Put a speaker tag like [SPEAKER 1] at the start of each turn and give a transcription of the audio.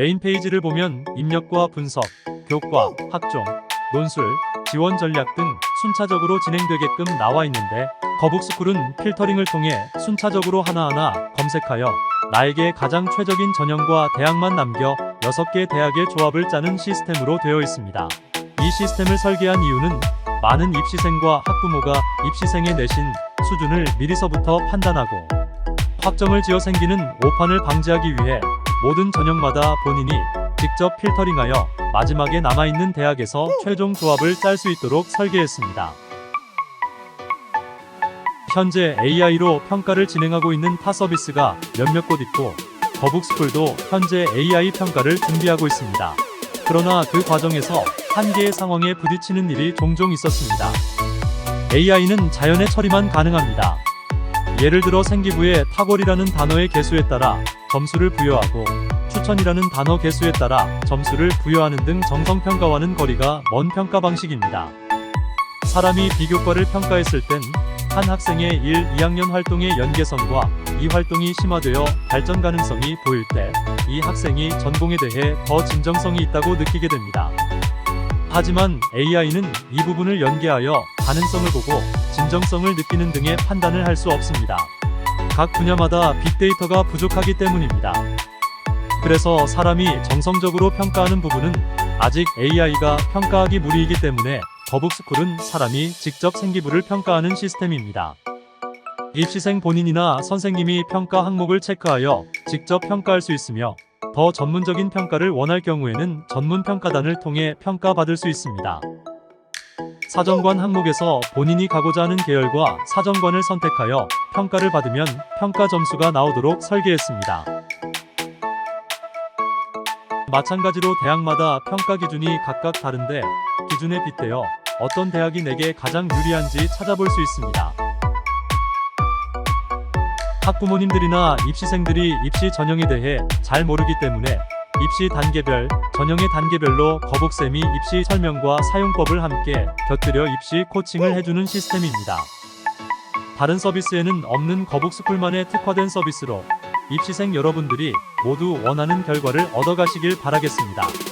[SPEAKER 1] 메인 페이지를 보면 입력과 분석, 교과, 학종, 논술, 지원 전략 등 순차적으로 진행되게끔 나와 있는데 거북스쿨은 필터링을 통해 순차적으로 하나하나 검색하여 나에게 가장 최적인 전형과 대학만 남겨 6개 대학의 조합을 짜는 시스템으로 되어 있습니다. 이 시스템을 설계한 이유는 많은 입시생과 학부모가 입시생의 내신 수준을 미리서부터 판단하고 확정을 지어 생기는 오판을 방지하기 위해 모든 전형마다 본인이 직접 필터링하여 마지막에 남아있는 대학에서 최종 조합을 짤 수 있도록 설계했습니다. 현재 AI로 평가를 진행하고 있는 타 서비스가 몇몇 곳 있고 거북스쿨도 현재 AI 평가를 준비하고 있습니다. 그러나 그 과정에서 한계의 상황에 부딪히는 일이 종종 있었습니다. AI는 자연의 처리만 가능합니다. 예를 들어 생기부의 탁월이라는 단어의 개수에 따라 점수를 부여하고 추천이라는 단어 개수에 따라 점수를 부여하는 등 정성평가와는 거리가 먼 평가 방식입니다. 사람이 비교과를 평가했을 땐 한 학생의 1, 2학년 활동의 연계성과 이 활동이 심화되어 발전 가능성이 보일 때 이 학생이 전공에 대해 더 진정성이 있다고 느끼게 됩니다. 하지만 AI는 이 부분을 연계하여 가능성을 보고 진정성을 느끼는 등의 판단을 할 수 없습니다. 각 분야마다 빅데이터가 부족하기 때문입니다. 그래서 사람이 정성적으로 평가하는 부분은 아직 AI가 평가하기 무리이기 때문에 거북스쿨은 사람이 직접 생기부를 평가하는 시스템입니다. 입시생 본인이나 선생님이 평가 항목을 체크하여 직접 평가할 수 있으며 더 전문적인 평가를 원할 경우에는 전문 평가단을 통해 평가받을 수 있습니다. 사정관 항목에서 본인이 가고자 하는 계열과 사정관을 선택하여 평가를 받으면 평가 점수가 나오도록 설계했습니다. 마찬가지로 대학마다 평가 기준이 각각 다른데 기준에 빗대어 어떤 대학이 내게 가장 유리한지 찾아볼 수 있습니다. 학부모님들이나 입시생들이 입시 전형에 대해 잘 모르기 때문에 입시 단계별, 전형의 단계별로 거북쌤이 입시 설명과 사용법을 함께 곁들여 입시 코칭을 해주는 시스템입니다. 다른 서비스에는 없는 거북스쿨만의 특화된 서비스로 입시생 여러분들이 모두 원하는 결과를 얻어가시길 바라겠습니다.